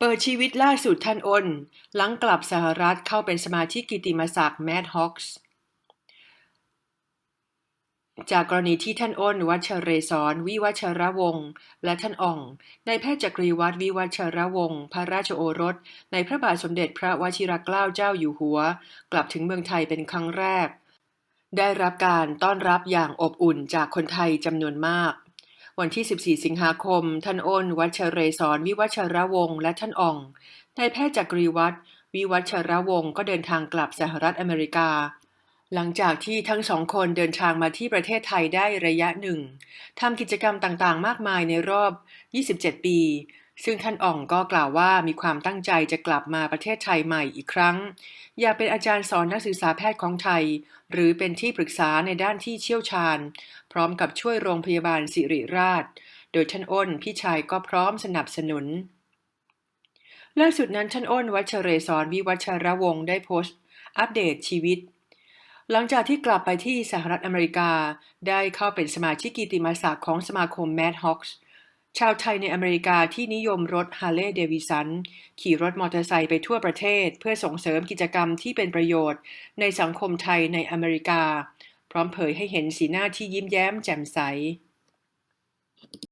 เปิดชีวิตล่าสุดท่านอ้น หลังกลับสหรัฐเข้าเป็นสมาชิกกิติมศักดิ์แมดฮอคส์จากกรณีที่ท่านอ้นวัชเรศรวิวัชระวงศ์และท่านอ่องในแพทย์จักรีวัฒน์วิวัชระวงศ์พระราชโอรส ในพระบาทสมเด็จพระวชิรเกล้าเจ้าอยู่หัว กลับถึงเมืองไทยเป็นครั้งแรก ได้รับการต้อนรับอย่างอบอุ่นจากคนไทยจำนวนมาก วันที่ 14 สิงหาคม ท่านอ้น วัชเรศรวิวัชระวงศ์และท่านอ่องนายแพทย์จักรีวัฒน์วิวัชระวงศ์ก็เดินทางกลับสหรัฐอเมริกา หลังจากที่ทั้งสองคนเดินทางมาที่ประเทศไทยได้ระยะหนึ่งทำกิจกรรมต่างๆ มากมายในรอบ 27 ปี ซึ่งท่านอ่องก็กล่าวว่ามีความตั้งใจจะกลับมาประเทศไทยใหม่อีกครั้ง อยากเป็นอาจารย์สอนนักศึกษาแพทย์ของไทย หรือเป็นที่ปรึกษาในด้านที่เชี่ยวชาญ พร้อมกับช่วยโรงพยาบาลสิริราช โดยท่านอ้นพี่ชายก็พร้อมสนับสนุนล่าสุดนั้นท่านอ้นวัชเรศรวิวัชระวงศ์ได้โพสต์ อัปเดตชีวิต หลังจากที่กลับไปที่สหรัฐอเมริกา ได้เข้าเป็นสมาชิกกิติมศักดิ์ของสมาคมแมดฮอคส์ชาวไทยในอเมริกาที่นิยมรถฮาร์เลย์เดวิสันขี่รถมอเตอร์ไซค์ไปทั่วประเทศ เพื่อส่งเสริมกิจกรรมที่เป็นประโยชน์ ในสังคมไทยในอเมริกา พร้อมเผยให้เห็นสีหน้าที่ยิ้มแย้มแจ่มใส